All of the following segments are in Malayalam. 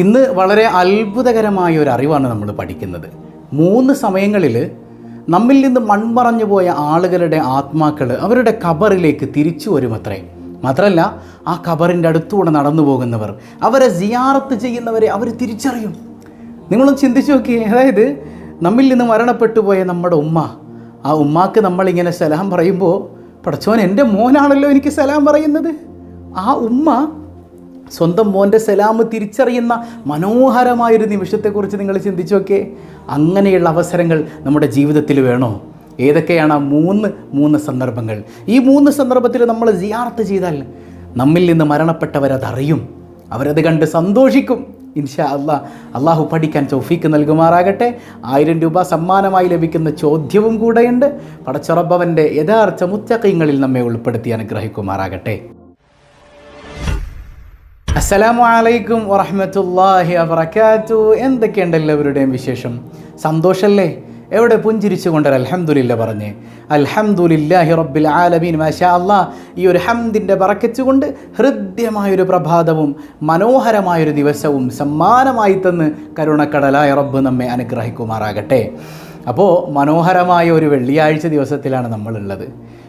ഇന്ന് വളരെ അത്ഭുതകരമായ ഒരു അറിവാണ് നമ്മൾ പഠിക്കുന്നത്. മൂന്ന് സമയങ്ങളിൽ നമ്മിൽ നിന്ന് മൺമറഞ്ഞു പോയ ആളുകളുടെ ആത്മാക്കൾ അവരുടെ കബറിലേക്ക് തിരിച്ചു വരുമത്രേ. മാത്രമല്ല ആ കബറിന്റെ അടുത്തൂടെ നടന്നു പോകുന്നവർ അവരെ സിയാറത്ത് ചെയ്യുന്നവരെ അവർ തിരിച്ചറിയും. നിങ്ങളൊന്ന് ചിന്തിച്ചു നോക്കിയേ അതായത് നമ്മിൽ നിന്ന് മരണപ്പെട്ടു പോയ നമ്മുടെ ഉമ്മ ആ ഉമ്മാക്ക് നമ്മളിങ്ങനെ സലാം പറയുമ്പോൾ പടച്ചോൻ എന്റെ മോനാണല്ലോ എനിക്ക് സലാം പറയുന്നത്. ആ ഉമ്മ സ്വന്തം മോന്റെ സലാമ് തിരിച്ചറിയുന്ന മനോഹരമായൊരു നിമിഷത്തെക്കുറിച്ച് നിങ്ങൾ ചിന്തിച്ചു നോക്കേ അങ്ങനെയുള്ള അവസരങ്ങൾ നമ്മുടെ ജീവിതത്തിൽ വേണോ? ഏതൊക്കെയാണ് ആ മൂന്ന് മൂന്ന് സന്ദർഭങ്ങൾ? ഈ മൂന്ന് സന്ദർഭത്തിൽ നമ്മൾ ജിയാർത്ത് ചെയ്താൽ നമ്മിൽ നിന്ന് മരണപ്പെട്ടവരതറിയും അവരത് കണ്ട് സന്തോഷിക്കും. ഇൻഷാ അള്ളാ അള്ളാഹു പഠിക്കാൻ ചൗഫീക്ക് നൽകുമാറാകട്ടെ. ആയിരം രൂപ സമ്മാനമായി ലഭിക്കുന്ന ചോദ്യവും കൂടെയുണ്ട്. പടച്ചുറബവന്റെ യഥാർത്ഥ മുത്തക്കൈങ്ങളിൽ നമ്മെ ഉൾപ്പെടുത്തി അനുഗ്രഹിക്കുമാറാകട്ടെ. അസ്സലാമു അലൈക്കും വറഹ്മത്തുള്ളാഹി വബറകാതു എന്തൊക്കെയുണ്ട് എല്ലാവരുടെയും വിശേഷം? സന്തോഷമല്ലേ എവിടെ പുഞ്ചിരിച്ചു പുഞ്ചിരിച്ചുകൊണ്ട് അലഹമുല്ല പറഞ്ഞ്. അൽഹംദുലില്ലാഹി റബ്ബിൽ ആലമീൻ. മാഷാ അല്ലാ ഈ ഒരു ഹംദിന്റെ പറക്കച്ചുകൊണ്ട് ഹൃദ്യമായൊരു പ്രഭാതവും മനോഹരമായൊരു ദിവസവും സമ്മാനമായി തന്ന് കരുണക്കടലായ റബ്ബ് നമ്മെ അനുഗ്രഹിക്കുമാറാകട്ടെ. അപ്പോൾ മനോഹരമായ ഒരു വെള്ളിയാഴ്ച ദിവസത്തിലാണ് നമ്മളുള്ളത്.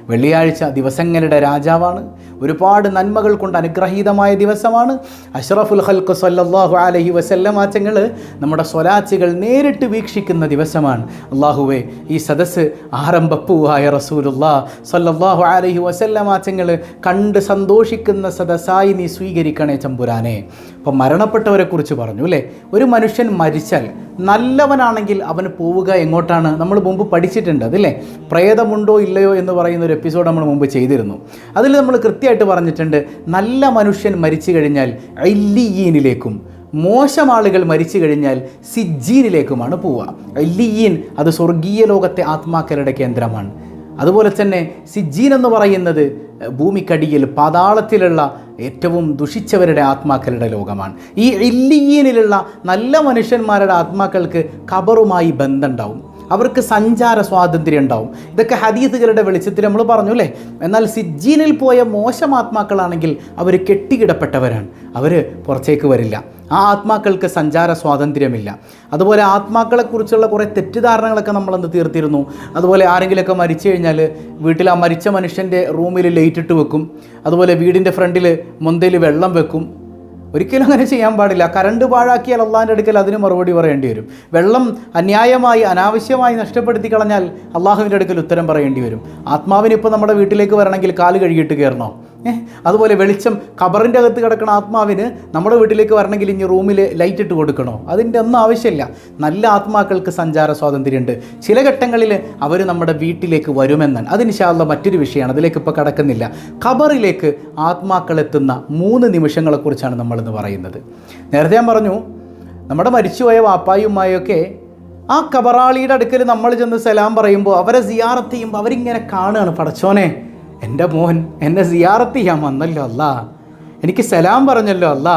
വെള്ളിയാഴ്ച ദിവസങ്ങളുടെ രാജാവാണ്. ഒരുപാട് നന്മകൾ കൊണ്ട് അനുഗ്രഹീതമായ ദിവസമാണ്. അഷ്റഫുൽ ഹൽക്ക് സല്ലാഹു അലഹി വസല്ലമാച്ചങ്ങൾ നമ്മുടെ സ്വലാച്ചുകൾ നേരിട്ട് വീക്ഷിക്കുന്ന ദിവസമാണ്. അള്ളാഹുവെ ഈ സദസ്സ് ആരംഭപ്പൂവായ റസൂലുള്ള സല്ലാഹു അലഹി വസല്ലമാച്ചങ്ങൾ കണ്ട് സന്തോഷിക്കുന്ന സദസ്സായി നീ സ്വീകരിക്കണേ ചമ്പുരാനെ. അപ്പം മരണപ്പെട്ടവരെക്കുറിച്ച് പറഞ്ഞു അല്ലേ? ഒരു മനുഷ്യൻ മരിച്ചാൽ നല്ലവനാണെങ്കിൽ അവന് പോവുക എങ്ങോട്ടാണ്? നമ്മൾ മുമ്പ് പഠിച്ചിട്ടുണ്ട് അതില്ലേ? പ്രേതമുണ്ടോ ഇല്ലയോ എന്ന് പറയുന്ന ഒരു എപ്പിസോഡ് നമ്മൾ മുമ്പ് ചെയ്തിരുന്നു. അതിൽ നമ്മൾ കൃത്യമായിട്ട് പറഞ്ഞിട്ടുണ്ട് നല്ല മനുഷ്യൻ മരിച്ചു കഴിഞ്ഞാൽ ഐല്ലിയീനിലേക്കും മോശം ആളുകൾ മരിച്ചു കഴിഞ്ഞാൽ സിജ്ജീനിലേക്കുമാണ് പോവുക. ഐല്ലിയീൻ അത് സ്വർഗീയ ലോകത്തെ ആത്മാക്കളുടെ കേന്ദ്രമാണ്. അതുപോലെ തന്നെ സിജീൻ എന്ന് പറയുന്നത് ഭൂമിക്കടിയിൽ പാതാളത്തിലുള്ള ഏറ്റവും ദുഷിച്ചവരുടെ ആത്മാക്കളുടെ ലോകമാണ്. ഈ ഇല്ലിയീനിലുള്ള നല്ല മനുഷ്യന്മാരുടെ ആത്മാക്കൾക്ക് ഖബറുമായി ബന്ധമുണ്ടാവും. അവർക്ക് സഞ്ചാര സ്വാതന്ത്ര്യം ഉണ്ടാവും. ഇതൊക്കെ ഹദീസുകളുടെ വെളിച്ചത്തിൽ നമ്മൾ പറഞ്ഞു അല്ലേ? എന്നാൽ സിജ്ജീനിൽ പോയ മോശം ആത്മാക്കളാണെങ്കിൽ അവർ കെട്ടിക്കിടപ്പെട്ടവരാണ്. അവർ പുറത്തേക്ക് വരില്ല. ആ ആത്മാക്കൾക്ക് സഞ്ചാര സ്വാതന്ത്ര്യമില്ല. അതുപോലെ ആത്മാക്കളെക്കുറിച്ചുള്ള കുറേ തെറ്റിദ്ധാരണകളൊക്കെ നമ്മളന്ന് തീർത്തിരുന്നു. അതുപോലെ ആരെങ്കിലുമൊക്കെ മരിച്ചു കഴിഞ്ഞാൽ വീട്ടിൽ ആ മരിച്ച മനുഷ്യന്റെ റൂമിൽ ലൈറ്റ് ഇട്ട് വെക്കും. അതുപോലെ വീടിന്റെ ഫ്രണ്ടിൽ മുന്തയിൽ വെള്ളം വെക്കും. ഒരിക്കലും അങ്ങനെ ചെയ്യാൻ പാടില്ല. കറണ്ട് പാഴാക്കിയാൽ അള്ളാഹിന്റെ അടുക്കൽ അതിന് മറുപടി പറയേണ്ടി വരും. വെള്ളം അന്യായമായി അനാവശ്യമായി നഷ്ടപ്പെടുത്തി കളഞ്ഞാൽ അള്ളാഹുവിന്റെ അടുക്കൽ ഉത്തരം പറയേണ്ടി വരും. ആത്മാവിന് ഇപ്പോൾ നമ്മുടെ വീട്ടിലേക്ക് വരണമെങ്കിൽ കാൽ കഴുകിയിട്ട് കയറണോ അതുപോലെ വെളിച്ചം കബറിന്റെ അകത്ത് കിടക്കുന്ന ആത്മാവിന് നമ്മുടെ വീട്ടിലേക്ക് വരണമെങ്കിൽ ഇനി റൂമിൽ ലൈറ്റ് ഇട്ട് കൊടുക്കണോ? അതിന്റെ ഒന്നും ആവശ്യമില്ല. നല്ല ആത്മാക്കൾക്ക് സഞ്ചാര സ്വാതന്ത്ര്യമുണ്ട്. ചില ഘട്ടങ്ങളിൽ അവർ നമ്മുടെ വീട്ടിലേക്ക് വരുമെന്നാണ്. അതിന് ശാള്ള മറ്റൊരു വിഷയമാണ്. അതിലേക്ക് ഇപ്പോൾ കടക്കുന്നില്ല. കബറിലേക്ക് ആത്മാക്കൾ എത്തുന്ന മൂന്ന് നിമിഷങ്ങളെക്കുറിച്ചാണ് നമ്മളിന്ന് പറയുന്നത്. നേരത്തെ ഞാൻ പറഞ്ഞു നമ്മുടെ മരിച്ചുപോയ വാപ്പായുമായൊക്കെ ആ കബറാളിയുടെ അടുക്കൽ നമ്മൾ ചെന്ന് സലാം പറയുമ്പോൾ അവരെ സിയാറത്ത് ചെയ്യുമ്പോൾ അവരിങ്ങനെ കാണുകയാണ്. പടച്ചോനെ എന്റെ മോൻ എന്നെ സിയാറത്ത് ചെയ്യാൻ വന്നല്ലോ അല്ല. എനിക്ക് സലാം പറഞ്ഞല്ലോ അല്ല.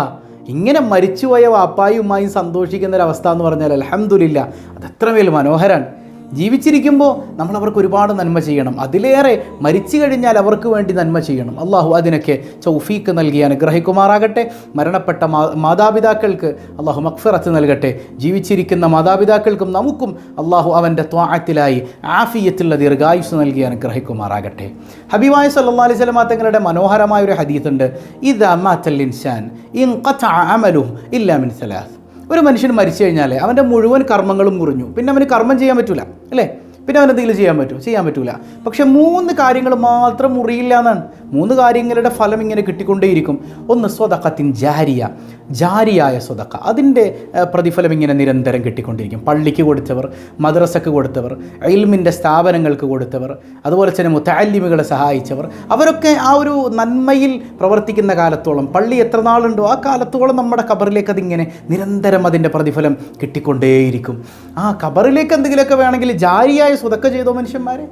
ഇങ്ങനെ മരിച്ചുപോയ വാപ്പായുമായും സന്തോഷിക്കുന്നൊരവസ്ഥ എന്ന് പറഞ്ഞാൽ അലഹമുല്ല അത് എത്രമേൽ മനോഹരമാണ് ജീവിച്ചിരിക്കുമ്പോൾ നമ്മൾ അവർക്ക് ഒരുപാട് നന്മ ചെയ്യണം. അതിലേറെ മരിച്ചു കഴിഞ്ഞാൽ അവർക്ക് വേണ്ടി നന്മ ചെയ്യണം. അള്ളാഹു അതിനൊക്കെ ചൗഫീക്ക് നൽകി അനുഗ്രഹിക്കുമാറാകട്ടെ. മരണപ്പെട്ട മാതാപിതാക്കൾക്ക് അള്ളാഹു മക്ഫിറത്ത് നൽകട്ടെ. ജീവിച്ചിരിക്കുന്ന മാതാപിതാക്കൾക്കും നമുക്കും അള്ളാഹു അവന്റെ ത്വാഅത്തിലായി ആഫിയത്തുള്ള ദീർഘായുസ് നൽകി അനുഗ്രഹിക്കുമാറാകട്ടെ. ഹബീബായ സല്ലാ അലൈഹി സ്വലമാ തങ്ങളുടെ മനോഹരമായ ഒരു ഹദീത്തുണ്ട് ഇൻസാൻ ഇൻ അമലു ഇല്ലാ മിൻ സലാസ്. ഒരു മനുഷ്യൻ മരിച്ചു കഴിഞ്ഞാൽ അവന്റെ മുഴുവൻ കർമ്മങ്ങളും മുറിഞ്ഞു. പിന്നെ അവന് കർമ്മം ചെയ്യാൻ പറ്റൂല അല്ലേ? പിന്നെ അവൻ എന്തെങ്കിലും ചെയ്യാൻ പറ്റുമോ? ചെയ്യാൻ പറ്റൂല. പക്ഷെ മൂന്ന് കാര്യങ്ങൾ മാത്രം മുറിയില്ല എന്നാണ്. മൂന്ന് കാര്യങ്ങളുടെ ഫലം ഇങ്ങനെ കിട്ടിക്കൊണ്ടേയിരിക്കും. ഒന്ന് സ്വതക്കത്തിൻ ജാരിയ. ജാരിയായ സ്വതക്ക. അതിന്റെ പ്രതിഫലം ഇങ്ങനെ നിരന്തരം കിട്ടിക്കൊണ്ടിരിക്കും. പള്ളിക്ക് കൊടുത്തവർ മദ്രസക്ക് കൊടുത്തവർ ഇൽമിന്റെ സ്ഥാപനങ്ങൾക്ക് കൊടുത്തവർ അതുപോലെ തന്നെ മുത്താലിമുകളെ സഹായിച്ചവർ. അവരൊക്കെ ആ ഒരു നന്മയിൽ പ്രവർത്തിക്കുന്ന കാലത്തോളം പള്ളി എത്ര നാളുണ്ടോ ആ കാലത്തോളം നമ്മുടെ കബറിലേക്ക് അതിങ്ങനെ നിരന്തരം അതിന്റെ പ്രതിഫലം കിട്ടിക്കൊണ്ടേയിരിക്കും. ആ കബറിലേക്ക് എന്തെങ്കിലുമൊക്കെ വേണമെങ്കിൽ ജാരിയായ സ്വതക്ക ചെയ്തോ മനുഷ്യന്മാരെ?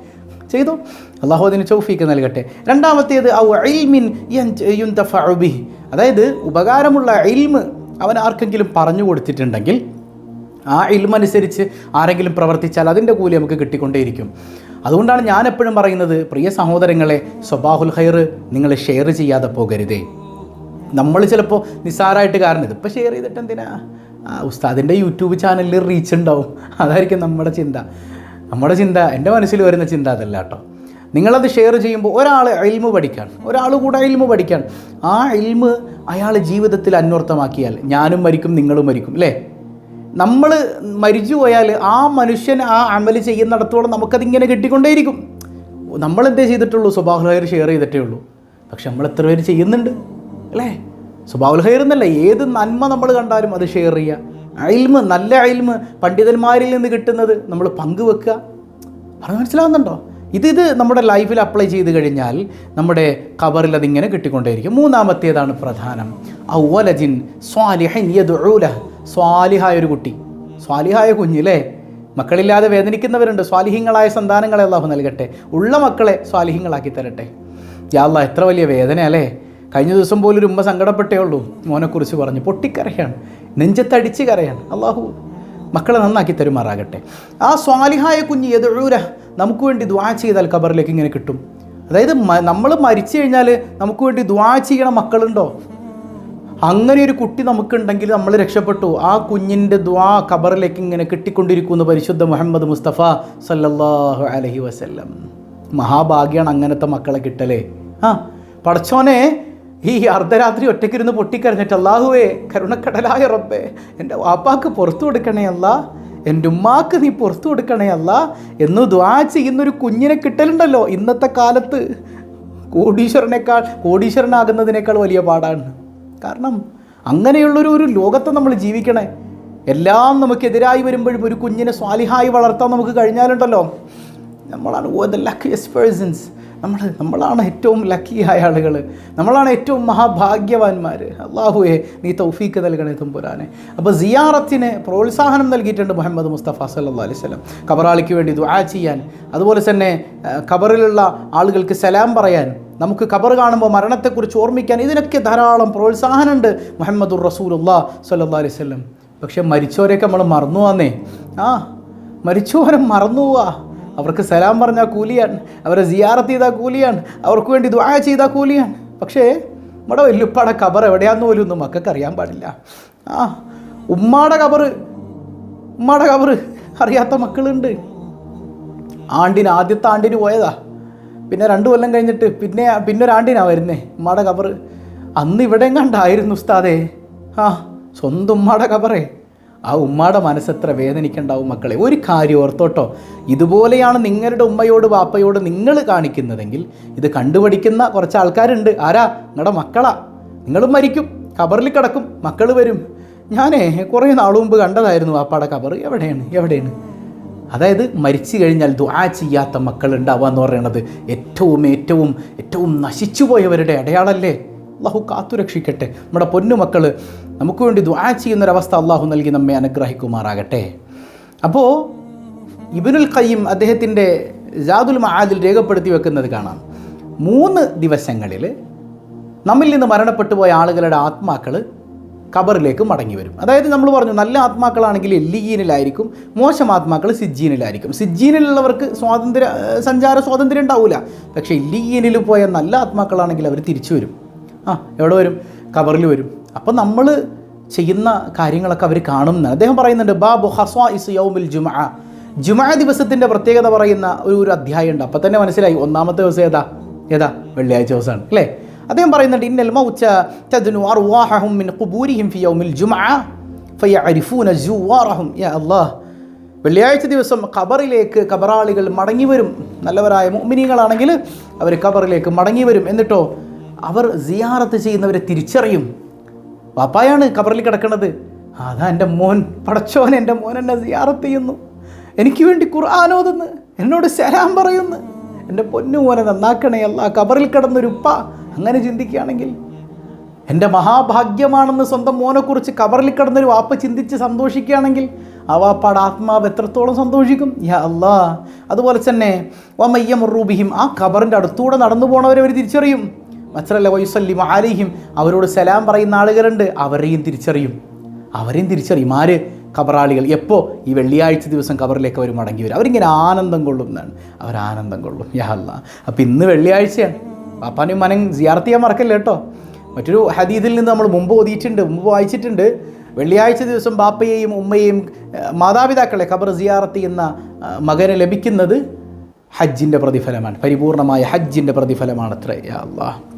ചെയ്തു? അള്ളാഹു അതിന് ചൗഫീക്ക് നൽകട്ടെ. രണ്ടാമത്തേത് ബിഹി. അതായത് ഉപകാരമുള്ള ഇൽമ് അവൻ ആർക്കെങ്കിലും പറഞ്ഞു കൊടുത്തിട്ടുണ്ടെങ്കിൽ ആ ഇൽമനുസരിച്ച് ആരെങ്കിലും പ്രവർത്തിച്ചാൽ അതിന്റെ കൂലി നമുക്ക് കിട്ടിക്കൊണ്ടേയിരിക്കും. അതുകൊണ്ടാണ് ഞാൻ എപ്പോഴും പറയുന്നത് പ്രിയ സഹോദരങ്ങളെ സ്വബാഹുൽ ഹൈർ നിങ്ങൾ ഷെയർ ചെയ്യാതെ പോകരുതേ. നമ്മൾ ചിലപ്പോൾ നിസ്സാരമായിട്ട് കാരണം ഇതിപ്പോൾ ഷെയർ ചെയ്തിട്ട് എന്തിനാ ഉസ്താദിന്റെ യൂട്യൂബ് ചാനലിൽ റീച്ച് ഉണ്ടാവും. അതായിരിക്കും നമ്മുടെ ചിന്ത. നമ്മുടെ ചിന്ത എന്റെ മനസ്സിൽ വരുന്ന ചിന്ത അതല്ല കേട്ടോ. നിങ്ങളത് ഷെയർ ചെയ്യുമ്പോൾ ഒരാൾ എൽമ് പഠിക്കാൻ ഒരാൾ കൂടെ എൽമ് പഠിക്കാൻ ആ ഇൽമ് അയാൾ ജീവിതത്തിൽ അന്വർത്ഥമാക്കിയാൽ ഞാനും മരിക്കും നിങ്ങളും മരിക്കും അല്ലേ നമ്മൾ മരിച്ചു പോയാൽ ആ മനുഷ്യൻ ആ അമൽ ചെയ്യുന്നിടത്തോളം നമുക്കതിങ്ങനെ കിട്ടിക്കൊണ്ടേയിരിക്കും. നമ്മളെന്തേ ചെയ്തിട്ടുള്ളൂ? സ്വഭാവ ഹയർ ഷെയർ ചെയ്തിട്ടേ ഉള്ളൂ. പക്ഷെ നമ്മൾ എത്ര പേര് ചെയ്യുന്നുണ്ട് അല്ലേ സ്വഭാവ ഹയർ എന്നല്ല ഏത് നന്മ നമ്മൾ കണ്ടാലും അത് ഷെയർ ചെയ്യുക അയിൽമ് നല്ല അയിൽമ് പണ്ഡിതന്മാരിൽ നിന്ന് കിട്ടുന്നത് നമ്മൾ പങ്കുവെക്കുക. പറഞ്ഞ് മനസ്സിലാവുന്നുണ്ടോ? ഇത് ഇത് നമ്മുടെ ലൈഫിൽ അപ്ലൈ ചെയ്ത് കഴിഞ്ഞാൽ നമ്മുടെ കബറിൽ അതിങ്ങനെ കിട്ടിക്കൊണ്ടേയിരിക്കും. മൂന്നാമത്തേതാണ് പ്രധാനം. ഔവലജിൻ സ്വാലിഹൻ യദ്ഉല സ്വാലിഹായ ഒരു കുട്ടി. സ്വാലിഹായ കുഞ്ഞില്ലേ മക്കളില്ലാതെ വേദനിക്കുന്നവരുണ്ട്. സ്വാലിഹ്യങ്ങളായ സന്താനങ്ങളെ അള്ളാഹു നൽകട്ടെ. ഉള്ള മക്കളെ സ്വാലിഹ്യങ്ങളാക്കി തരട്ടെ. യാള്ള എത്ര വലിയ വേദന അല്ലേ കഴിഞ്ഞ ദിവസം പോലും ഒരു ഉമ്മ സങ്കടപ്പെട്ടേ ഉള്ളൂ. മോനെക്കുറിച്ച് പറഞ്ഞു. പൊട്ടിക്കരയാണ്. നെഞ്ചത്തടിച്ച് കരയാണ്. അള്ളാഹു മക്കളെ നന്നാക്കി തരുമാറാകട്ടെ. ആ സ്വാലിഹായ കുഞ്ഞ് എതൊഴൂര നമുക്ക് വേണ്ടി ദ്വാ ചെയ്താൽ ഖബറിലേക്ക് ഇങ്ങനെ കിട്ടും. അതായത് നമ്മൾ മരിച്ചു കഴിഞ്ഞാൽ നമുക്ക് വേണ്ടി ദ്വാ ചെയ്യണ മക്കളുണ്ടോ? അങ്ങനെ ഒരു കുട്ടി നമുക്കുണ്ടെങ്കിൽ നമ്മൾ രക്ഷപ്പെട്ടു. ആ കുഞ്ഞിന്റെ ദ്വാ ഖബറിലേക്ക് ഇങ്ങനെ കിട്ടിക്കൊണ്ടിരിക്കുന്നു പരിശുദ്ധ മുഹമ്മദ് മുസ്തഫ സല്ലല്ലാഹു അലഹി വസല്ലം. മഹാഭാഗ്യാണ് അങ്ങനത്തെ മക്കളെ കിട്ടലേ. ആ പടച്ചോനെ ഈ അർദ്ധരാത്രി ഒറ്റയ്ക്കിരുന്ന് പൊട്ടിക്കരഞ്ഞിട്ട് അള്ളാഹുവേ കരുണക്കടലായ റബ്ബേ എന്റെ വാപ്പാക്ക് പുറത്തു കൊടുക്കണേ അല്ല എന്റെ ഉമ്മാക്ക് നീ പുറത്തു കൊടുക്കണേ അല്ല എന്ന് ദ്വാ ചെയ്യുന്നൊരു കുഞ്ഞിനെ കിട്ടലുണ്ടല്ലോ ഇന്നത്തെ കാലത്ത്. കോടീശ്വരനേക്കാൾ കോടീശ്വരനാകുന്നതിനേക്കാൾ വലിയ പാടാണ്. കാരണം അങ്ങനെയുള്ളൊരു ഒരു ലോകത്തെ നമ്മൾ ജീവിക്കണേ. എല്ലാം നമുക്കെതിരായി വരുമ്പോഴും ഒരു കുഞ്ഞിനെ സ്വാലിഹായി വളർത്താൻ നമുക്ക് കഴിഞ്ഞാലുണ്ടല്ലോ. നമ്മളാണ് ഓ ദ ലക്കിയസ്റ്റ് പേഴ്സൺസ് നമ്മൾ നമ്മളാണ് ഏറ്റവും ലക്കി ആയ ആളുകൾ നമ്മളാണ് ഏറ്റവും മഹാഭാഗ്യവാന്മാർ അള്ളാഹുവെ നീ തൗഫീക്ക് നൽകണേ തുമ്പുരാനെ. അപ്പോൾ സിയാറത്തിന് പ്രോത്സാഹനം നൽകിയിട്ടുണ്ട് മുഹമ്മദ് മുസ്തഫ സല്ലാ അലൈഹി സ്വലം കബറാളിക്ക് വേണ്ടി ദുആ ചെയ്യാൻ. അതുപോലെ തന്നെ കബറിലുള്ള ആളുകൾക്ക് സലാം പറയാൻ. നമുക്ക് ഖബർ കാണുമ്പോൾ മരണത്തെക്കുറിച്ച് ഓർമ്മിക്കാൻ ഇതിനൊക്കെ ധാരാളം പ്രോത്സാഹനമുണ്ട് മുഹമ്മദുർ റസൂലുല്ലാ സല്ലാ അലൈഹി സ്വലം പക്ഷേ മരിച്ചവരെയൊക്കെ നമ്മൾ മറന്നു വന്നേ ആ മരിച്ചവരെ മറന്നു പോവാ. അവർക്ക് സലാം പറഞ്ഞാൽ കൂലിയാണ്. അവരെ സിയാറത്ത് ചെയ്താൽ കൂലിയാണ്. അവർക്ക് വേണ്ടി ദ്വാ ചെയ്താൽ കൂലിയാണ്. പക്ഷേ നമ്മുടെ വല്ലുപ്പാടെ കബർ എവിടെയാന്ന് പോലും ഒന്നും മക്കൾക്ക് അറിയാൻ പാടില്ല. ആ ഉമ്മാടെ ഖബർ ഉമ്മാടെ ഖബർ അറിയാത്ത മക്കളുണ്ട്. ആണ്ടിന് ആദ്യത്തെ ആണ്ടിന് പോയതാ. പിന്നെ രണ്ട് കൊല്ലം കഴിഞ്ഞിട്ട് പിന്നെ പിന്നെ ഒരാണ്ടിനാണ് വരുന്നേ ഉമ്മാടെ ഖബർ. അന്ന് ഇവിടെ കണ്ടായിരുന്നു ഉസ്താദേ. ആ സ്വന്തം ഉമ്മാടെ കബറേ ആ ഉമ്മാടെ മനസ്സെത്ര വേദനിക്കണ്ടാവും മക്കളെ? ഒരു കാര്യം ഓർത്തോട്ടോ. ഇതുപോലെയാണ് നിങ്ങളുടെ ഉമ്മയോട് വാപ്പയോട് നിങ്ങൾ കാണിക്കുന്നതെങ്കിൽ ഇത് കണ്ടുപഠിക്കുന്ന കുറച്ച് ആൾക്കാരുണ്ട്. ആരാ? നിങ്ങളുടെ മക്കളാ. നിങ്ങളും മരിക്കും. കബറിൽ കിടക്കും. മക്കൾ വരും. ഞാനേ കുറേ നാൾ മുമ്പ് കണ്ടതായിരുന്നു വാപ്പാടെ കബർ എവിടെയാണ്? എവിടെയാണ്? അതായത് മരിച്ചു കഴിഞ്ഞാൽ ദുആ ചെയ്യാത്ത മക്കൾ ഉണ്ടാവുക എന്ന് പറയുന്നത് ഏറ്റവും ഏറ്റവും ഏറ്റവും നശിച്ചുപോയവരുടെ അടയാളല്ലേ അള്ളാഹു കാത്തുരക്ഷിക്കട്ടെ. നമ്മുടെ പൊന്നുമക്കൾ നമുക്ക് വേണ്ടി ദ്വാ ചെയ്യുന്നൊരവസ്ഥ അള്ളാഹു നൽകി നമ്മെ അനുഗ്രഹിക്കുമാറാകട്ടെ. അപ്പോൾ ഇബിനുൽ ഖയ്യിം അദ്ദേഹത്തിന്റെ ജാദുൽ മഹാദിൽ രേഖപ്പെടുത്തി വെക്കുന്നത് കാണാം. മൂന്ന് ദിവസങ്ങളിൽ നമ്മിൽ നിന്ന് മരണപ്പെട്ടു പോയ ആളുകളുടെ ആത്മാക്കൾ ഖബറിലേക്ക് മടങ്ങി വരും. അതായത് നമ്മൾ പറഞ്ഞു നല്ല ആത്മാക്കളാണെങ്കിൽ എല്ലിയീനിലായിരിക്കും മോശം ആത്മാക്കൾ സിജ്ജീനിലായിരിക്കും. സിജ്ജീനിലുള്ളവർക്ക് സ്വാതന്ത്ര്യ സഞ്ചാര സ്വാതന്ത്ര്യം ഉണ്ടാവില്ല പക്ഷേ എല്ലിയീനിൽ പോയ നല്ല ആത്മാക്കളാണെങ്കിൽ അവർ തിരിച്ചു വരും. ആ എവിടെ വരും? ഖബറിൽ വരും. അപ്പം നമ്മൾ ചെയ്യുന്ന കാര്യങ്ങളൊക്കെ അവർ കാണുന്ന അദ്ദേഹം പറയുന്നുണ്ട് ബാബു ഹസ്വാ ഇസ് യൗമിൽ ജുമ. ജുമ ദിവസത്തിന്റെ പ്രത്യേകത പറയുന്ന ഒരു ഒരു അധ്യായം ഉണ്ട് അപ്പം തന്നെ മനസ്സിലായി ഒന്നാമത്തെ ദിവസം ഏതാ? ഏതാ? വെള്ളിയാഴ്ച ദിവസമാണ് അല്ലേ? അദ്ദേഹം പറയുന്നുണ്ട് ഇന്നൽ മൗച്ച തദ്നു അർവാഹും മിൻ ഖുബൂരിഹിം ഫി യൗമിൽ ജുമഅ ഫയഅരിഫൂന യാ അല്ലാഹ് വെള്ളിയാഴ്ച ദിവസം ഖബറിലേക്ക് ഖബറാളികൾ മടങ്ങി വരും. നല്ലവരായ മുഅ്മിനീങ്ങളാണെങ്കിൽ അവർ ഖബറിലേക്ക് മടങ്ങി വരും. എന്നിട്ടോ അവർ സിയാറത്ത് ചെയ്യുന്നവരെ തിരിച്ചറിയും. വാപ്പായാണ് കബറിൽ കിടക്കുന്നത് അതാ എന്റെ മോൻ. പടച്ചോൻ എന്റെ മോൻ എന്നെ സിയാറത്ത് ചെയ്യുന്നു. എനിക്ക് വേണ്ടി ഖുർആാനോതെന്ന് എന്നോട് ശരാൻ പറയുന്നു. എന്റെ പൊന്നു മോനെ നന്നാക്കണേ. അല്ല കബറിൽ കിടന്നൊരു ഉപ്പ. അങ്ങനെ ചിന്തിക്കുകയാണെങ്കിൽ എന്റെ മഹാഭാഗ്യമാണെന്ന് സ്വന്തം മോനെക്കുറിച്ച് കബറിൽ കിടന്നൊരു വാപ്പ ചിന്തിച്ച് സന്തോഷിക്കുകയാണെങ്കിൽ ആ വാപ്പാട് ആത്മാവ് എത്രത്തോളം സന്തോഷിക്കും? യാ അല്ലാ അതുപോലെ തന്നെ വമയ്യം റൂബിഹിം ആ കബറിന്റെ അടുത്തൂടെ നടന്നു പോണവരെ അവർ തിരിച്ചറിയും. മച്ചറല്ല വയുസല്ലിം ആലിഹിം അവരോട് സലാം പറയുന്ന ആളുകളുണ്ട്. അവരെയും തിരിച്ചറിയും. അവരെയും തിരിച്ചറിയും. ആര്? കബറാളികൾ. എപ്പോൾ ഈ വെള്ളിയാഴ്ച ദിവസം കബറിലേക്ക് അവർ മടങ്ങി വരും. അവരിങ്ങനെ ആനന്ദം കൊള്ളും എന്നാണ് അവർ ആനന്ദം കൊള്ളും. യാ അല്ലാ അപ്പം ഇന്ന് വെള്ളിയാഴ്ചയാണ്. പാപ്പാനും മനം സിയാർത്ത് ചെയ്യാൻ മറക്കല്ലേ കേട്ടോ? മറ്റൊരു ഹദീദിൽ നിന്ന് നമ്മൾ മുമ്പ് ഓതിയിട്ടുണ്ട് മുമ്പ് വായിച്ചിട്ടുണ്ട്. വെള്ളിയാഴ്ച ദിവസം ബാപ്പയെയും ഉമ്മയെയും മാതാപിതാക്കളെ ഖബർ സിയാറത്ത് എന്ന മകന് ലഭിക്കുന്നത് ഹജ്ജിന്റെ പ്രതിഫലമാണ്. പരിപൂർണമായ ഹജ്ജിന്റെ പ്രതിഫലമാണ് യാ അല്ലാഹ്.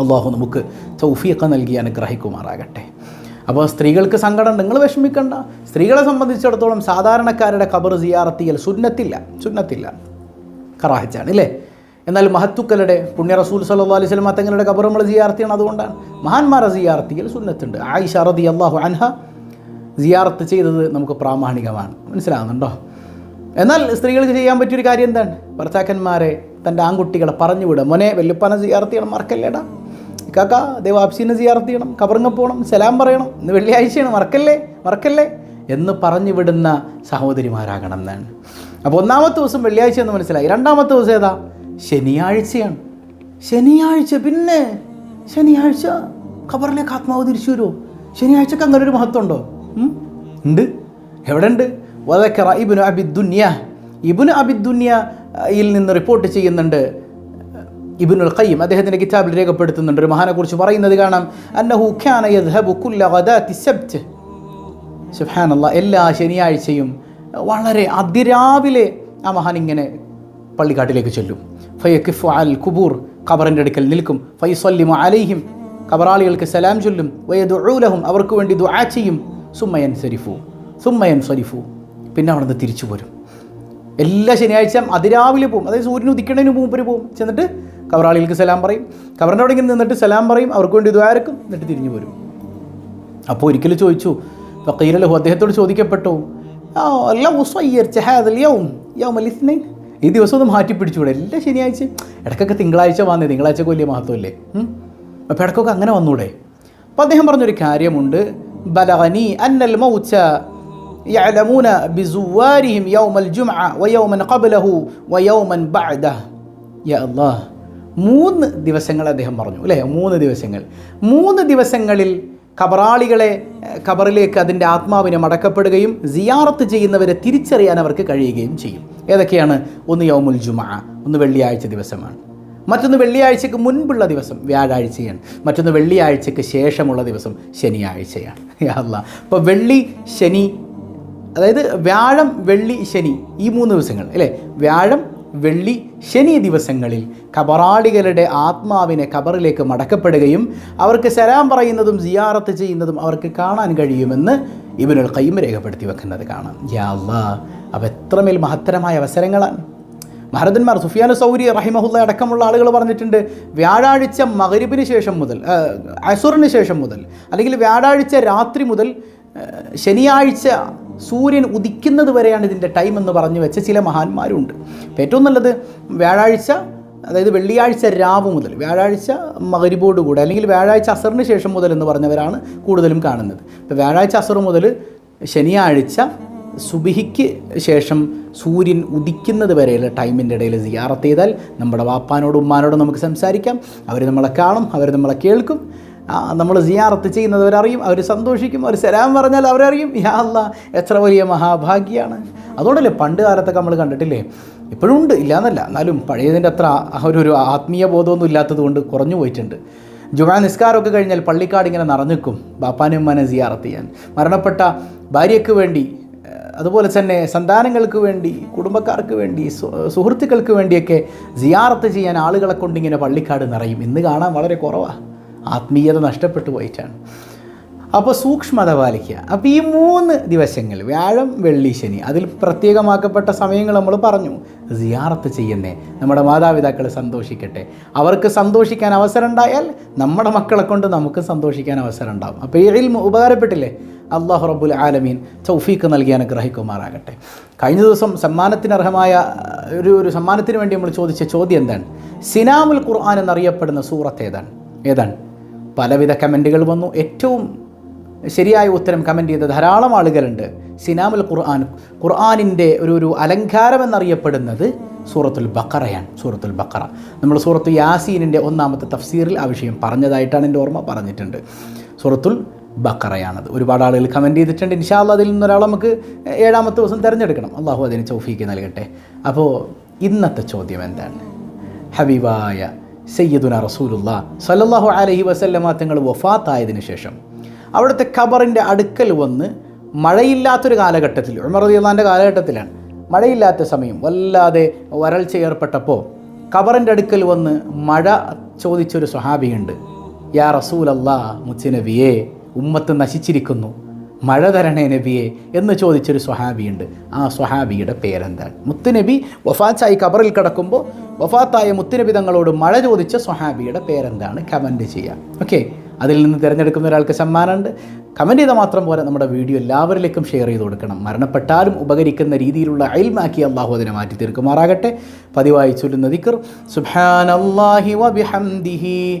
അള്ളാഹു നമുക്ക് തൗഫീഖ നൽകി അനുഗ്രഹിക്കുമാറാകട്ടെ. അപ്പോൾ സ്ത്രീകൾക്ക് സങ്കടം നിങ്ങൾ വിഷമിക്കണ്ട. സ്ത്രീകളെ സംബന്ധിച്ചിടത്തോളം സാധാരണക്കാരുടെ ഖബർ സിയാറത്തിയൽ സുന്നത്തില്ല സുന്നത്തില്ല. കറാഹിച്ചാണ് ഇല്ലേ? എന്നാൽ മഹത്തുക്കളുടെ പുണ്യ റസൂൽ സല്ലല്ലാഹു അലൈഹി വസല്ലം തങ്ങളുടെ ഖബർ നമ്മൾ സിയാർത്തിയാണ് അതുകൊണ്ടാണ്. മഹാന്മാരെ സിയാർത്തിയൽ സുന്നത്തുണ്ട്. ആയിഷ റതി അള്ളാഹു അൻഹ സിയാർത്ത് ചെയ്തത് നമുക്ക് പ്രാമാണികമാണ്. മനസ്സിലാകുന്നുണ്ടോ എന്നാൽ സ്ത്രീകൾക്ക് ചെയ്യാൻ പറ്റിയൊരു കാര്യം എന്താണ്? ഭർത്താക്കന്മാരെ തന്റെ ആൺകുട്ടികളെ പറഞ്ഞു വിടുക. മോനെ വെല്ലുപ്പാനെ സിയാർത്തിയാണ് ചെയ്യണം കാക്ക ദേവാപ്സിനെ സിയാറത്ത് ചെയ്യണം കബറിങ്ങ പോകണം സലാം പറയണം ഇന്ന് വെള്ളിയാഴ്ചയാണ് മറക്കല്ലേ മറക്കല്ലേ എന്ന് പറഞ്ഞു വിടുന്ന സഹോദരിമാരാകണം എന്നാണ് അപ്പോൾ ഒന്നാമത്തെ ദിവസം വെള്ളിയാഴ്ച എന്ന് മനസ്സിലായി. രണ്ടാമത്തെ ദിവസം ഏതാ? ശനിയാഴ്ചയാണ്. ശനിയാഴ്ച പിന്നെ ശനിയാഴ്ച ഖബറിലേക്ക് ആത്മാവ് തിരിച്ചു വരുമോ ശനിയാഴ്ചക്ക് അങ്ങനെ ഒരു മഹത്വം ഉണ്ടോ. എവിടെ ഉണ്ട്? വതക്കറ ഇബിന് അബിദ്ദുന്യ ഇബിനു അബിദുന്യയിൽ നിന്ന് റിപ്പോർട്ട് ചെയ്യുന്നുണ്ട്. ഇബിനുൽ ഖയ്യിം അദ്ദേഹത്തിന്റെ കിതാബിൽ രേഖപ്പെടുത്തുന്നുണ്ട്. ഒരു മഹാനെക്കുറിച്ച് പറയുന്നത് കാണാം. അന്നഹു ഖാന യദ്ഹബു കുല്ല ഗദാതി സബ്ത് എല്ലാ ശനിയാഴ്ചയും വളരെ അതിരാവിലെ ആ മഹാൻ ഇങ്ങനെ പള്ളിക്കാട്ടിലേക്ക് ചെല്ലും. കിഫ് അൽ കുബൂർ ഖബറിന്റെ അടുക്കൽ നിൽക്കും. ഫൈസല്ലിമു അലൈഹിം ഖബറാളികൾക്ക് സലാം ചൊല്ലും. വയദുലഹും അവർക്ക് വേണ്ടി ദുആ ചെയ്യും. സുമ്മയൻ സരിഫു സുമ്മയൻ സരിഫു പിന്നെ അവിടെ നിന്ന് തിരിച്ചു പോരും എല്ലാ ശനിയാഴ്ചയും അതിരാവിലെ പോകും അതായത് സൂര്യൻ ഉദിക്കണതിന് മുമ്പ് പോകും ചെന്നിട്ട് കബറാളികൾക്ക് സലാം പറയും കബറിൻ്റെ അവിടെ ഇങ്ങനെ നിന്നിട്ട് സലാം പറയും അവർക്ക് വേണ്ടി ദ്വാരക്കും എന്നിട്ട് തിരിഞ്ഞു പോരും അപ്പോൾ ഒരിക്കലും ചോദിച്ചു ഫക്കീലഹു അദ്ദേഹത്തോട് ചോദിക്കപ്പെട്ടു ആ അല്ല ഉസ്വയ്യർ ചഹാദൽ യൗം യൗം അലിസ്നൈൻ ഈ ദിവസം ഒന്ന് മാറ്റി പിടിച്ചുകൂടെ എല്ലാ ശനിയാഴ്ചയും ഇടയ്ക്കൊക്കെ തിങ്കളാഴ്ച വന്നേ തിങ്കളാഴ്ചക്ക് വലിയ മഹത്വമല്ലേ ഉം? അപ്പോൾ ഇടയ്ക്കൊക്കെ അങ്ങനെ വന്നൂടെ അപ്പോൾ അദ്ദേഹം പറഞ്ഞൊരു കാര്യമുണ്ട് ബലഗനി അന്നൽ മൗച്ച يعلمون بزوارهم يوم الجمعة ويوما قبله ويوما بعده يا الله മൂന്ന് ദിവസങ്ങൾ അദ്ദേഹം പറഞ്ഞു അല്ലേ? മൂന്ന് ദിവസങ്ങൾ. മൂന്ന് ദിവസങ്ങളിൽ ഖബറാളികളെ കബറിലേക്ക് അതിന്റെ ആത്മാവിനെ മടക്കപ്പെടുകയും സിയാറത്ത് ചെയ്യുന്നവരെ തിരിച്ചറിയാൻ അവർക്ക് കഴിയുകയും ചെയ്യും. ഏതൊക്കെയാണ്? ഒന്ന് യൗമുൽ ജുമ ഒന്ന് വെള്ളിയാഴ്ച ദിവസമാണ്. മറ്റൊന്ന് വെള്ളിയാഴ്ചക്ക് മുൻപുള്ള ദിവസം വ്യാഴാഴ്ചയാണ്. മറ്റൊന്ന് വെള്ളിയാഴ്ചക്ക് ശേഷമുള്ള ദിവസം ശനിയാഴ്ചയാണ്. അല്ലാ. അപ്പോൾ വെള്ളി ശനി അതായത് വ്യാഴം വെള്ളി ശനി ഈ മൂന്ന് ദിവസങ്ങൾ അല്ലേ? വ്യാഴം വെള്ളി ശനി ദിവസങ്ങളിൽ കബറാളികളുടെ ആത്മാവിനെ കബറിലേക്ക് മടക്കപ്പെടുകയും അവർക്ക് സലാം പറയുന്നതും സിയാറത്ത് ചെയ്യുന്നതും അവർക്ക് കാണാൻ കഴിയുമെന്ന് ഇവനുൽ കയ്യും രേഖപ്പെടുത്തി വെക്കുന്നത് കാണാം. യാ അവ എത്രമേൽ മഹത്തരമായ അവസരങ്ങളാണ്. മഹരദന്മാർ സുഫിയാൻ സൗരി റഹിമഹുല്ല അടക്കമുള്ള ആളുകൾ പറഞ്ഞിട്ടുണ്ട് വ്യാഴാഴ്ച മകരിബിന് ശേഷം മുതൽ അസുറിന് ശേഷം മുതൽ അല്ലെങ്കിൽ വ്യാഴാഴ്ച രാത്രി മുതൽ ശനിയാഴ്ച സൂര്യൻ ഉദിക്കുന്നത് വരെയാണ് ഇതിന്റെ ടൈം എന്ന് പറഞ്ഞു വെച്ച ചില മഹാന്മാരുണ്ട്. ഏറ്റവും നല്ലത് വ്യാഴാഴ്ച അതായത് വെള്ളിയാഴ്ച രാവ് മുതൽ വ്യാഴാഴ്ച മകരിബോട് കൂടെ അല്ലെങ്കിൽ വ്യാഴാഴ്ച അസറിന് ശേഷം മുതൽ എന്ന് പറഞ്ഞവരാണ് കൂടുതലും കാണുന്നത്. ഇപ്പോൾ വ്യാഴാഴ്ച അസർ മുതൽ ശനിയാഴ്ച സുബിഹിക്ക് ശേഷം സൂര്യൻ ഉദിക്കുന്നത് വരെയുള്ള ടൈമിന്റെ ഇടയിൽ സിയാറത്ത് ചെയ്താൽ നമ്മുടെ വാപ്പാനോടും ഉമ്മാനോടും നമുക്ക് സംസാരിക്കാം. അവർ നമ്മളെ കാണും അവർ നമ്മളെ കേൾക്കും. നമ്മൾ സിയാറത്ത് ചെയ്യുന്നത് അവരറിയും അവർ സന്തോഷിക്കും അവർ സലാം പറഞ്ഞാൽ അവരറിയും യാ അല്ല എത്ര വലിയ മഹാഭാഗ്യമാണ് അതുകൊണ്ടല്ലേ പണ്ട് കാലത്തൊക്കെ നമ്മൾ കണ്ടിട്ടില്ലേ? ഇപ്പോഴും ഉണ്ട് ഇല്ലയെന്നല്ല എന്നാലും പഴയതിന്റെ അത്ര ഒരു ആത്മീയ ബോധമൊന്നും ഇല്ലാത്തത് കൊണ്ട് കുറഞ്ഞു പോയിട്ടുണ്ട്. ജുമാ നിസ്കാരമൊക്കെ കഴിഞ്ഞാൽ പള്ളിക്കാട് ഇങ്ങനെ നിറഞ്ഞിക്കും ബാപ്പാനും ഉമ്മാനെ സിയാറത്ത് ചെയ്യാൻ. മരണപ്പെട്ട ഭാര്യയ്ക്ക് വേണ്ടി അതുപോലെ തന്നെ സന്താനങ്ങൾക്ക് വേണ്ടി കുടുംബക്കാർക്ക് വേണ്ടി സുഹൃത്തുക്കൾക്ക് വേണ്ടിയൊക്കെ സിയാറത്ത് ചെയ്യാൻ ആളുകളെ കൊണ്ടിങ്ങനെ പള്ളിക്കാട് നിറയും. ഇന്ന് കാണാൻ വളരെ കുറവാണ് ആത്മീയത നഷ്ടപ്പെട്ടു പോയിട്ടാണ്. അപ്പോൾ സൂക്ഷ്മത പാലിക്കുക അപ്പോൾ ഈ മൂന്ന് ദിവസങ്ങൾ വ്യാഴം വെള്ളി ശനി അതിൽ പ്രത്യേകമാക്കപ്പെട്ട സമയങ്ങൾ നമ്മൾ പറഞ്ഞു. സിയാറത്ത് ചെയ്യുന്നേ നമ്മുടെ മാതാപിതാക്കൾ സന്തോഷിക്കട്ടെ. അവർക്ക് സന്തോഷിക്കാൻ അവസരം ഉണ്ടായാൽ നമ്മുടെ മക്കളെ കൊണ്ട് നമുക്ക് സന്തോഷിക്കാൻ അവസരം ഉണ്ടാവും അപ്പോൾ ഈ ഇൽമ ഉപകാരപ്പെട്ടില്ലേ? അള്ളാഹു റബ്ബുൽ ആലമീൻ തൗഫീക്ക് നൽകി അനുഗ്രഹിക്കുമാറാകട്ടെ. കഴിഞ്ഞ ദിവസം സമ്മാനത്തിനർഹമായ ഒരു ഒരു സമ്മാനത്തിന് വേണ്ടി നമ്മൾ ചോദിച്ച ചോദ്യം എന്താണ്? സിനാമുൽ ഖുർആൻ എന്നറിയപ്പെടുന്ന സൂറത്ത് ഏതാണ്? ഏതാണ്? പലവിധ കമന്റുകൾ വന്നു. ഏറ്റവും ശരിയായ ഉത്തരം കമന്റ് ചെയ്ത ധാരാളം ആളുകളുണ്ട്. സിനാമുൽ ഖുർആൻ ഖുർആാനിന്റെ ഒരു ഒരു അലങ്കാരം എന്നറിയപ്പെടുന്നത് സൂറത്തുൽ ബക്കറയാണ് സൂറത്തുൽ ബക്കറ നമ്മൾ സൂറത്തു യാസീനിന്റെ ഒന്നാമത്തെ തഫ്സീറിൽ ആ വിഷയം പറഞ്ഞതായിട്ടാണ് എന്റെ ഓർമ്മ പറഞ്ഞിട്ടുണ്ട്. സൂറത്തുൽ ബക്കറയാണത് ഒരുപാട് ആളുകൾ കമന്റ് ചെയ്തിട്ടുണ്ട്. ഇൻഷാല്ല അതിൽ നിന്നൊരാൾ നമുക്ക് ഏഴാമത്തെ ദിവസം തിരഞ്ഞെടുക്കണം. അള്ളാഹു അതിന് ചൗഫീക്ക് നൽകട്ടെ. അപ്പോൾ ഇന്നത്തെ ചോദ്യം എന്താണ്? ഹബീബായ സയ്യിദുന റസൂലുള്ള സല്ലാഹു അലഹി വസല്ലമ തങ്ങൾ വഫാത്തായതിനു ശേഷം അവിടുത്തെ ഖബറിന്റെ അടുക്കൽ വന്ന് മഴയില്ലാത്തൊരു കാലഘട്ടത്തിൽ ഉമർ റളിയല്ലാഹുവിന്റെ കാലഘട്ടത്തിലാണ് മഴയില്ലാത്ത സമയം വല്ലാതെ വരൾച്ച ഏർപ്പെട്ടപ്പോൾ ഖബറിന്റെ അടുക്കൽ വന്ന് മഴ ചോദിച്ചൊരു സ്വഹാബിയുണ്ട് യാ റസൂലല്ലാ മുച്ചിനബിയെ ഉമ്മത്ത് നശിച്ചിരിക്കുന്നു. മഴ തരണേ നബിയെ എന്ന് ചോദിച്ചൊരു സ്വഹാബിയുണ്ട്. ആ സ്വഹാബിയുടെ പേരെന്താണ്? മുത്തുനബി വഫാത്തായി കബറിൽ കിടക്കുമ്പോൾ വഫാത്തായ മുത്തുനബി തങ്ങളോട് മഴ ചോദിച്ച സ്വഹാബിയുടെ പേരെന്താണ്? കമന്റ് ചെയ്യാം. ഓക്കെ? അതിൽ നിന്ന് തിരഞ്ഞെടുക്കുന്ന ഒരാൾക്ക് സമ്മാനമുണ്ട്. കമന്റ് ചെയ്താൽ മാത്രം പോലെ നമ്മുടെ വീഡിയോ എല്ലാവരിലേക്കും ഷെയർ ചെയ്ത് കൊടുക്കണം. മരണപ്പെട്ടാലും ഉപകരിക്കുന്ന രീതിയിലുള്ള അയൽമാക്കി അള്ളാഹു അതിനെ മാറ്റി തീർക്കുമാറാകട്ടെ. പതിവായി ചൊല്ലുന്ന ദിക്കർ സുബ്ഹാനല്ലാഹി വബിഹംദിഹി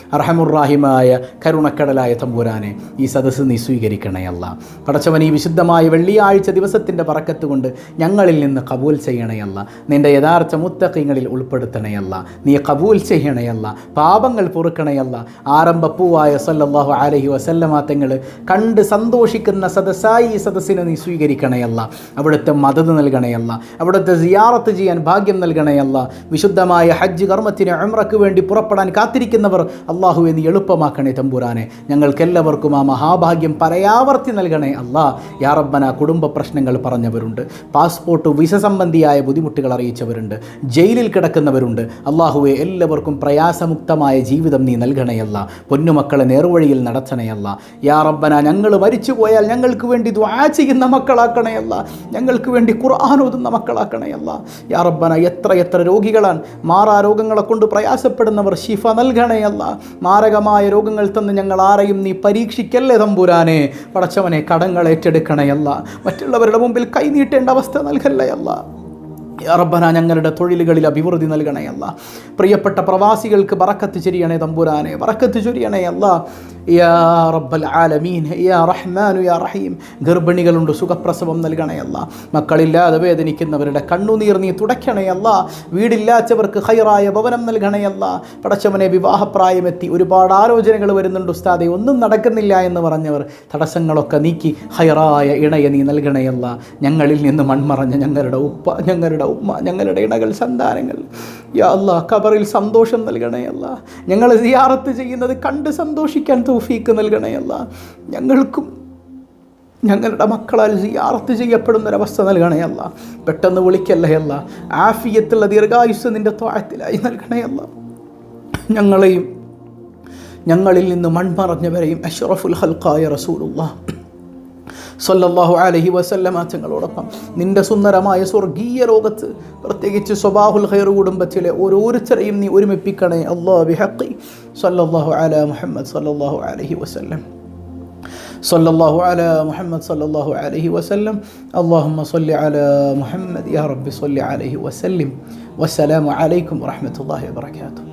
അർഹമുറാഹിമായ കരുണക്കടലായ തമ്പുരാനെ ഈ സദസ്സ് നീ സ്വീകരിക്കണേ അല്ല. പടച്ചവൻ ഈ വിശുദ്ധമായ വെള്ളിയാഴ്ച ദിവസത്തിന്റെ പറക്കത്ത് കൊണ്ട് ഞങ്ങളിൽ നിന്ന് കബൂൽ ചെയ്യണയല്ല നിന്റെ യഥാർത്ഥ മുത്തക്കിങ്ങളിൽ ഉൾപ്പെടുത്തണയല്ല നീ കബൂൽ ചെയ്യണയല്ല പാപങ്ങൾ പൊറുക്കണയല്ല ആരംഭപ്പൂവായ സല്ലാഹു അലഹി വസല്ലമാത്തങ്ങൾ കണ്ട് സന്തോഷിക്കുന്ന സദസ്സായി ഈ സദസ്സിനെ നീ സ്വീകരിക്കണയല്ല അവിടുത്തെ മദത് നൽകണയല്ല അവിടുത്തെ സിയാറത്ത് ചെയ്യാൻ ഭാഗ്യം നൽകണയല്ല വിശുദ്ധമായ ഹജ്ജ് കർമ്മത്തിന് അമ്രക്ക് വേണ്ടി പുറപ്പെടാൻ കാത്തിരിക്കുന്നവർ അള്ളാഹു എന്ന് എളുപ്പമാക്കണേ തമ്പുരാനെ. ഞങ്ങൾക്കെല്ലാവർക്കും ആ മഹാഭാഗ്യം പരയാവർത്തി നൽകണേ അല്ലാ യാറബ്ബന കുടുംബ പ്രശ്നങ്ങൾ പറഞ്ഞവരുണ്ട്. പാസ്പോർട്ട് വിസ സംബന്ധിയായ ബുദ്ധിമുട്ടുകൾ അറിയിച്ചവരുണ്ട്. ജയിലിൽ കിടക്കുന്നവരുണ്ട്. അള്ളാഹുവെ എല്ലാവർക്കും പ്രയാസമുക്തമായ ജീവിതം നീ നൽകണയല്ല പൊന്നുമക്കളെ നേർവഴിയിൽ നടത്തണയല്ല യാറബ്ബന ഞങ്ങൾ മരിച്ചു പോയാൽ ഞങ്ങൾക്ക് വേണ്ടി ദ്വാ ചെയ്യുന്ന മക്കളാക്കണയല്ല ഞങ്ങൾക്ക് വേണ്ടി ഖുർആൻ ഓതുന്ന മക്കളാക്കണയല്ല യാറബ്ബന എത്ര എത്ര രോഗികളാണ്. മാറാ രോഗങ്ങളെ കൊണ്ട് പ്രയാസപ്പെടുന്നവർ ഷിഫ നൽകണയല്ല മാരകമായ രോഗങ്ങൾ തന്ന് ഞങ്ങൾ ആരെയും നീ പരീക്ഷിക്കല്ലേ തമ്പുരാനെ? പടച്ചവനെ കടങ്ങൾ ഏറ്റെടുക്കണയല്ല മറ്റുള്ളവരുടെ മുമ്പിൽ കൈനീട്ടേണ്ട അവസ്ഥ നൽകല്ലയല്ല റബ്ബന ഞങ്ങളുടെ തൊഴിലുകളിൽ അഭിവൃദ്ധി നൽകണേ അല്ല. പ്രിയപ്പെട്ട പ്രവാസികൾക്ക് വറക്കത്ത് ചൊരിയണേ തമ്പുരാനെ വറക്കത്ത് ചൊരിയണേ അല്ല. യാ റബ്ബൽ ആലമീൻ യാ റഹ്മാനു യാ റഹീം. ഗർഭിണികളുണ്ട് സുഖപ്രസവം നൽകണയല്ല മക്കളില്ലാതെ വേദനിക്കുന്നവരുടെ കണ്ണുനീർ നീ തുടയ്ക്കണയല്ല വീടില്ലാത്തവർക്ക് ഹൈറായ ഭവനം നൽകണയല്ല പടച്ചവനെ വിവാഹപ്രായമെത്തി ഒരുപാട് ആലോചനകൾ വരുന്നുണ്ട് ഉസ്താദെ. ഒന്നും നടക്കുന്നില്ല എന്ന് പറഞ്ഞവർ തടസ്സങ്ങളൊക്കെ നീക്കി ഹൈറായ ഇണയെ നീ നൽകണയല്ല ഞങ്ങളിൽ നിന്ന് മൺമറഞ്ഞ ഞങ്ങളുടെ ഉപ്പ ഞങ്ങളുടെ ഉമ്മ ഞങ്ങളുടെ ഇണകൾ സന്താനങ്ങൾ. യാ അല്ലാ ഖബറിൽ സന്തോഷം നൽകണേ അല്ല. ഞങ്ങൾ സിയാറത്ത് ചെയ്യുന്നത് കണ്ട് സന്തോഷിക്കാൻ തൗഫീക്ക് നൽകണേ അല്ല. ഞങ്ങൾക്കും ഞങ്ങളുടെ മക്കളാൽ സിയാറത്ത് ചെയ്യപ്പെടുന്നൊരവസ്ഥ അല്ല. പെട്ടെന്ന് വിളിക്കല്ലേ അല്ല. ആഫിയത്തുള്ള ദീർഘായുസ് നിന്റെ ത്വാഴത്തിലായി നൽകണേ അല്ല. ഞങ്ങളെയും ഞങ്ങളിൽ നിന്ന് മൺമറഞ്ഞവരെയും അഷ്റഫുൽ ഹൽക്കായ റസൂലുള്ള. സല്ലല്ലാഹു അലഹി വസല്ലമ തങ്ങളോടൊപ്പം നിന്റെ സുന്ദരമായ സ്വർഗീയ ലോകത്ത് പ്രത്യേകിച്ച് സ്വബാഹുൽ ഖൈർ കുടുംബത്തിലെ ഓരോരുത്തരെയും നീ ഒരുമിപ്പിക്കണേ അള്ളാഹ് ബിഹക്കി സല്ലല്ലാഹു അല മുഹമ്മദ് സല്ലല്ലാഹു അലഹി വസല്ലം صلى الله على محمد صلى الله عليه وسلم اللهم صل على محمد يا رب صل عليه وسلم والسلام عليكم ورحمة الله وبركاته